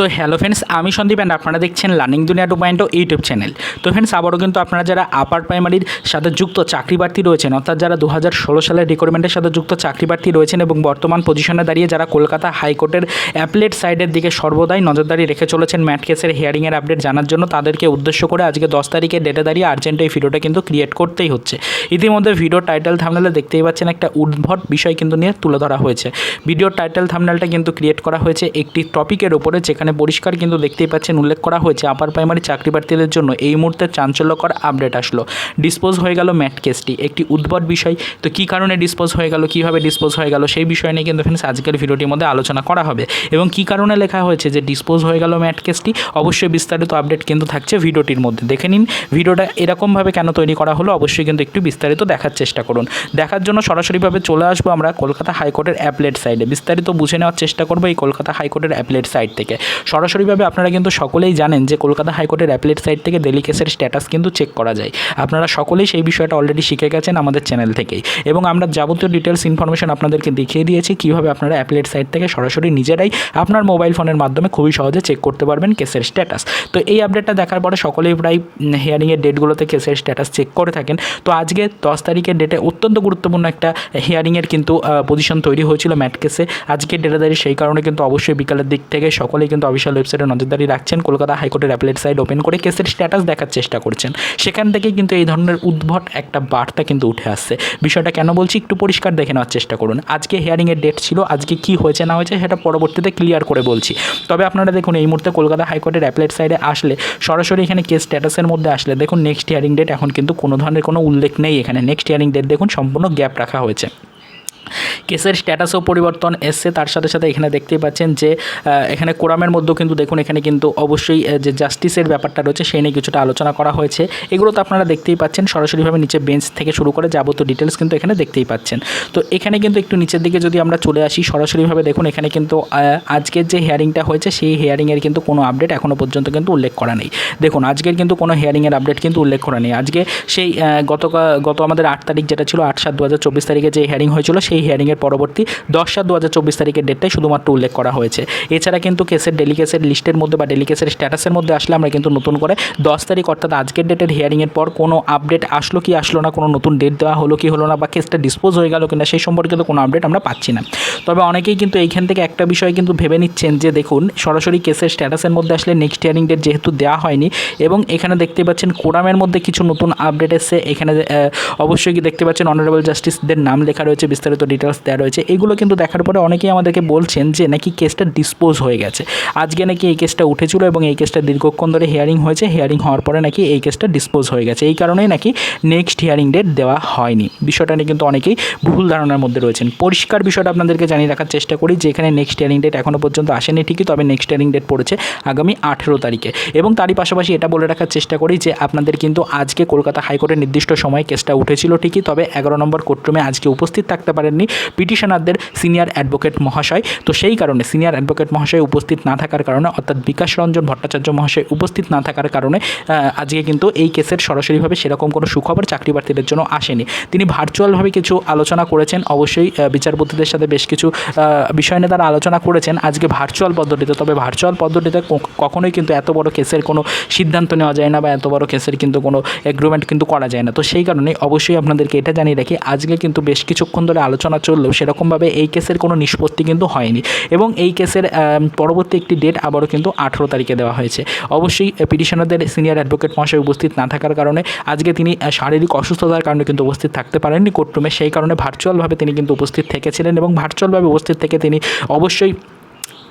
তো hello friends আমি Sandeep and আপনারা দেখছেন learning Duniya two point YouTube channel তো ফ্রেন্ডস আবারও কিন্তু আপনারা যারা আপার প্রাইমারির সাথে যুক্ত চাকরি প্রার্থী রয়েছেন, অর্থাৎ যারা দু হাজার ষোলো সালের রিক্রুটমেন্টের সাথে যুক্ত চাকরি প্রার্থী রয়েছেন এবং বর্তমান পজিশনে দাঁড়িয়ে যারা কলকাতা হাইকোর্টের অ্যাপলেট সাইডের দিকে সর্বদাই নজরদারি রেখে চলেছেন ম্যাট কেসের হিয়ারিংয়ের আপডেট জানার জন্য, তাদেরকে উদ্দেশ্য করে আজকে দশ তারিখে ডেটে দাঁড়িয়ে আর্জেন্ট এই ভিডিওটা কিন্তু ক্রিয়েট করতেই হচ্ছে। ইতিমধ্যে ভিডিও টাইটেল থামনেলে দেখতেই পাচ্ছেন একটা উদ্ভট বিষয় কিন্তু নিয়ে তুলে ধরা হয়েছে। ভিডিওর টাইটেল থামনেলটা কিন্তু ক্রিয়েট করা হয়েছে একটি টপিকের উপরে, যেখানে পরিষ্কার কিন্তু দেখতেই পাচ্ছেন, উল্লেখ করা হয়েছে আপার প্রাইমারি চাকরি প্রার্থীদের জন্য এই মুহূর্তে চাঞ্চল্যকর আপডেট আসলো। ডিসপোজ হয়ে গেল ম্যাট কেসটি, একটি উদ্ভট বিষয়। তো কী কারণে ডিসপোজ হয়ে গেল, কীভাবে ডিসপোজ হয়ে গেল, সেই বিষয় নিয়ে কিন্তু ফ্রেন্ডস আজকের ভিডিওটির মধ্যে আলোচনা করা হবে। এবং কী কারণে লেখা হয়েছে যে ডিসপোজ হয়ে গেল ম্যাট কেসটি, অবশ্যই বিস্তারিত আপডেট কিন্তু থাকছে ভিডিওটির মধ্যে। দেখে নিন ভিডিওটা এরকমভাবে কেন তৈরি করা হলো, অবশ্যই কিন্তু একটু বিস্তারিত দেখার চেষ্টা করুন। দেখার জন্য সরাসরিভাবে চলে আসব আমরা কলকাতা হাইকোর্টের অ্যাপলেট সাইডে বিস্তারিত বুঝে নেওয়ার চেষ্টা করব এই কলকাতা হাইকোর্টের অ্যাপলেট সাইড থেকে। সরাসরিভাবে আপনারা কিন্তু সকলেই জানেন যে কলকাতা হাইকোর্টের অ্যাপলেট সাইট থেকে ডেলি কেসের স্ট্যাটাস কিন্তু চেক করা যায়। আপনারা সকলেই সেই বিষয়টা অলরেডি শিখে গেছেন আমাদের চ্যানেল থেকেই এবং আমরা যাবতীয় ডিটেলস ইনফরমেশন আপনাদেরকে দেখিয়ে দিয়েছি, কীভাবে আপনারা অ্যাপলেট সাইট থেকে সরাসরি নিজেরাই আপনার মোবাইল ফোনের মাধ্যমে খুবই সহজে চেক করতে পারবেন কেসের স্ট্যাটাস তো এই আপডেটটা দেখার পরে সকলেই প্রায় হিয়ারিংয়ের ডেটগুলোতে কেসের স্ট্যাটাস চেক করে থাকেন। তো আজকে দশ তারিখের ডেটে অত্যন্ত গুরুত্বপূর্ণ একটা হিয়ারিংয়ের কিন্তু পজিশন তৈরি হয়েছিল ম্যাট কেসে আজকের ডেটে দাঁড়িয়ে সেই কারণে কিন্তু অবশ্যই বিকালের দিক থেকে সকলেই কিন্তু অফিসিয়াল ওয়েবসাইটে নজরদারি রাখছেন। কলকাতা হাইকোর্টের অ্যাপলেট সাইট ওপেন করে কেসের স্ট্যাটাস দেখার চেষ্টা করছেন। সেখান থেকে কিন্তু এই ধরনের উদ্ভট একটা বার্তা কিন্তু উঠে আসছে। বিষয়টা কেন বলছি একটু পরিষ্কার দেখে নেওয়ার চেষ্টা করুন। আজকে হিয়ারিংয়ের ডেট ছিল, আজকে কি হয়েছে না হয়েছে সেটা পরবর্তীতে ক্লিয়ার করে বলছি। তবে আপনারা দেখুন, এই মুহূর্তে কলকাতা হাইকোর্টের অ্যাপলেট সাইডে আসলে সরাসরি এখানে কেস স্ট্যাটাসের মধ্যে আসলে দেখুন নেক্সট হিয়ারিং ডেট এখন কিন্তু কোনো ধরনের কোনো উল্লেখ নেই এখানে। নেক্সট হিয়ারিং ডেট দেখুন, সম্পূর্ণ গ্যাপ রাখা হয়েছে। কেসের স্ট্যাটাসও পরিবর্তন এসছে। তার সাথে সাথে এখানে দেখতেই পাচ্ছেন যে এখানে কোরামের মধ্যেও কিন্তু দেখুন, এখানে কিন্তু অবশ্যই যে জাস্টিসের ব্যাপারটা রয়েছে, সেই নিয়ে কিছুটা আলোচনা করা হয়েছে। এগুলো তো আপনারা দেখতেই পাচ্ছেন। সরাসরিভাবে নিচে বেঞ্চ থেকে শুরু করে যাবতীয় ডিটেলস কিন্তু এখানে দেখতেই পাচ্ছেন। তো এখানে কিন্তু একটু নিচের দিকে যদি আমরা চলে আসি, সরাসরিভাবে দেখুন, এখানে কিন্তু আজকের যে হিয়ারিংটা হয়েছে, সেই হিয়ারিংয়ের কিন্তু কোনো আপডেট এখনও পর্যন্ত কিন্তু উল্লেখ করা নেই। দেখুন, আজকের কিন্তু কোনো হিয়ারিংয়ের আপডেট কিন্তু উল্লেখ করা নেই। আজকে সেই গত গত আমাদের আট তারিখ যেটা ছিল, আট সাত দু হাজার চব্বিশ তারিখে যে হিয়ারিং হয়েছিল সেই হিয়ারিংয়ের পরবর্তী দশ সাত দু হাজার চব্বিশ তারিখের ডেটটাই শুধুমাত্র উল্লেখ করা হয়েছে। এছাড়া কিন্তু কেসের ডেলি কেসের লিস্টের মধ্যে বা ডেলি কেসের স্ট্যাটাসের মধ্যে আসলে আমরা কিন্তু নতুন করে দশ তারিখ অর্থাৎ আজকের ডেটের হিয়ারিংয়ের পর কোনো আপডেট আসলো কি আসলো না, কোনো নতুন ডেট দেওয়া হলো কি হলো না বা কেসটা ডিসপোজ হয়ে গেল কিনা সেই সম্পর্কে তো কোনো আপডেট আমরা পাচ্ছি না। তবে অনেকেই কিন্তু এইখান থেকে একটা বিষয় কিন্তু ভেবে নিচ্ছেন যে দেখুন, সরাসরি কেসের স্ট্যাটাসের মধ্যে আসলে নেক্সট হিয়ারিং ডেট যেহেতু দেওয়া হয়নি এবং এখানে দেখতে পাচ্ছেন কোরামের মধ্যে কিছু নতুন আপডেট এসছে। এখানে অবশ্যই দেখতে পাচ্ছেন অনারেবল জাস্টিসদের নাম লেখা রয়েছে বিস্তারিত ডিটেলস দেওয়া রয়েছে, এগুলো কিন্তু দেখার পরে অনেকেই আমাদেরকে বলছেন যে নাকি কেসটা ডিসপোজ হয়ে গেছে। আজকে নাকি এই কেসটা উঠেছিল এবং এই কেসটা দীর্ঘক্ষণ ধরে হিয়ারিং হয়েছে হিয়ারিং হওয়ার পরে নাকি এই কেসটা ডিসপোজ হয়ে গেছে। এই কারণেই নাকি নেক্সট হিয়ারিং ডেট দেওয়া হয়নি। বিষয়টা নিয়ে কিন্তু অনেকেই ভুল ধারণার মধ্যে রয়েছেন। পরিষ্কার বিষয়টা আপনাদেরকে জানিয়ে রাখার চেষ্টা করি যে এখানে নেক্সট হিয়ারিং ডেট এখনও পর্যন্ত আসেনি ঠিকই, তবে নেক্সট হিয়ারিং ডেট পড়েছে আগামী আঠেরো তারিখে। এবং তারই পাশাপাশি এটা বলে রাখার চেষ্টা করি যে আপনাদের কিন্তু আজকে কলকাতা হাইকোর্টের নির্দিষ্ট সময়ে কেসটা উঠেছিল ঠিকই, তবে এগারো নম্বর কোর্টরুমে আজকে উপস্থিত থাকতে পারেননি পিটিশনারদের সিনিয়র অ্যাডভোকেট মহাশয়। তো সেই কারণে সিনিয়র অ্যাডভোকেট মহাশয় উপস্থিত না থাকার কারণে, অর্থাৎ বিকাশ রঞ্জন ভট্টাচার্য মহাশয় উপস্থিত না থাকার কারণে আজকে কিন্তু এই কেসের সরাসরিভাবে সেরকম কোনো সুখবর চাকরি প্রার্থীদের জন্য আসেনি। তিনি ভার্চুয়ালভাবে কিছু আলোচনা করেছেন। অবশ্যই বিচারপতিদের সাথে বেশ কিছু বিষয় নিয়ে তারা আলোচনা করেছেন। আজকে ভার্চুয়াল পদ্ধতিতে, তবে ভার্চুয়াল পদ্ধতিতে কখনোই কিন্তু এত বড় কেসের কোনো সিদ্ধান্ত নেওয়া যায় না বা এত বড় কেসের কিন্তু কোনো এগ্রিমেন্ট কিন্তু করা যায় না। তো সেই কারণে অবশ্যই আপনাদেরকে এটা জানিয়ে রাখি, আজকে কিন্তু বেশ কিছুক্ষণ ধরে আলোচনা চললেও সেরকমভাবে এই কেসের কোনো নিষ্পত্তি কিন্তু হয়নি এবং এই কেসের পরবর্তী একটি ডেট আবারও কিন্তু আঠেরো তারিখে দেওয়া হয়েছে। অবশ্যই পিটিশনারদের সিনিয়র অ্যাডভোকেট মহাশয় উপস্থিত না থাকার কারণে আজকে তিনি শারীরিক অসুস্থতার কারণে কিন্তু উপস্থিত থাকতে পারেননি কোর্টরুমে, সেই কারণে ভার্চুয়ালভাবে তিনি কিন্তু উপস্থিত থেকেছিলেন এবং ভার্চুয়ালভাবে উপস্থিত থেকে তিনি অবশ্যই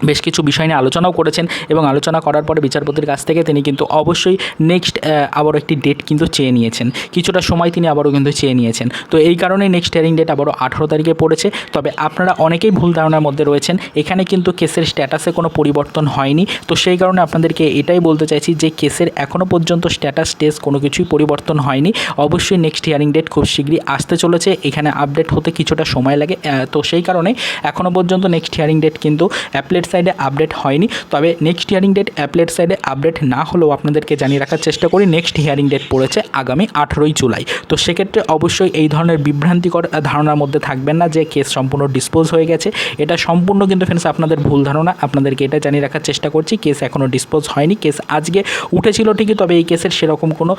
বেশ কিছু বিষয় নিয়ে আলোচনাও করেছেন এবং আলোচনা করার পরে বিচারপতির কাছ থেকে তিনি কিন্তু অবশ্যই নেক্সট আবারও একটি ডেট কিন্তু চেয়ে নিয়েছেন। কিছুটা সময় তিনি আবারও কিন্তু চেয়ে নিয়েছেন। তো এই কারণে নেক্সট হিয়ারিং ডেট আবারও আঠারো তারিখে পড়েছে। তবে আপনারা অনেকেই ভুল ধারণার মধ্যে রয়েছেন। এখানে কিন্তু কেসের স্ট্যাটাসে কোনো পরিবর্তন হয়নি। তো সেই কারণে আপনাদেরকে এটাই বলতে চাইছি যে কেসের এখনও পর্যন্ত স্ট্যাটাস স্টেজ কোনো কিছুই পরিবর্তন হয়নি। অবশ্যই নেক্সট হিয়ারিং ডেট খুব শীঘ্রই আসতে চলেছে। এখানে আপডেট হতে কিছুটা সময় লাগে। তো সেই কারণে এখনও পর্যন্ত নেক্সট হিয়ারিং ডেট কিন্তু অ্যাপলেট সাইডে আপডেট হয়নি। তবে নেক্সট হিয়ারিং ডেট অ্যাপলেট সাইডে আপডেট না হলেও আপনাদেরকে জানিয়ে রাখার চেষ্টা করি নেক্সট হিয়ারিং ডেট পড়েছে আগামী আঠেরোই জুলাই। তো সেক্ষেত্রে অবশ্যই এই ধরনের বিভ্রান্তিকর ধারণার মধ্যে থাকবেন না যে কেস সম্পূর্ণ ডিসপোজ হয়ে গেছে। এটা সম্পূর্ণ কিন্তু ফ্রেন্ডস আপনাদের ভুল ধারণা। আপনাদেরকে এটা জানিয়ে রাখার চেষ্টা করছি কেস এখনও ডিসপোজ হয়নি। কেস আজকে উঠেছিল ঠিকই, তবে এই কেসের সেরকম কোনো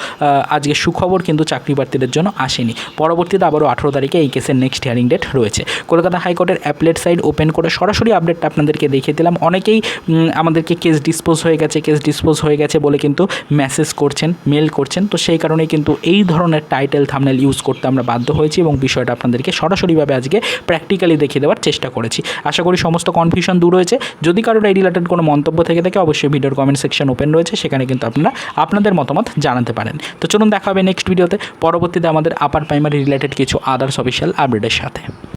আজকে সুখবর কিন্তু চাকরি প্রার্থীদের জন্য আসেনি। পরবর্তীতে আবারও আঠেরো তারিখে এই কেসের নেক্সট হিয়ারিং ডেট রয়েছে। কলকাতা হাইকোর্টের অ্যাপলেট সাইড ওপেন করে সরাসরি আপডেটটা আপনাদেরকে দেখিয়ে দিলাম। অনেকেই আমাদেরকে কেস ডিসপোজ হয়ে গেছে কেস ডিসপোজ হয়ে গেছে বলে কিন্তু মেসেজ করছেন মেল করছেন। তো সেই কারণেই কিন্তু এই ধরনের টাইটেল থামনেল ইউজ করতে আমরা বাধ্য হয়েছি এবং বিষয়টা আপনাদেরকে সরাসরিভাবে আজকে প্র্যাকটিক্যালি দেখিয়ে দেওয়ার চেষ্টা করেছি। আশা করি সমস্ত কনফিউশন দূর হয়েছে। যদি কারোর এই রিলেটেড কোনো মন্তব্য থেকে থাকে, অবশ্যই ভিডিওর কমেন্ট সেকশন ওপেন রয়েছে। সেখানে কিন্তু আপনারা আপনাদের মতামত জানাতে পারেন। তো চলুন দেখা হবে নেক্সট ভিডিওতে পরবর্তীতে আমাদের আপার প্রাইমারি রিলেটেড কিছু আদার্স অফিসিয়াল আপডেটের সাথে।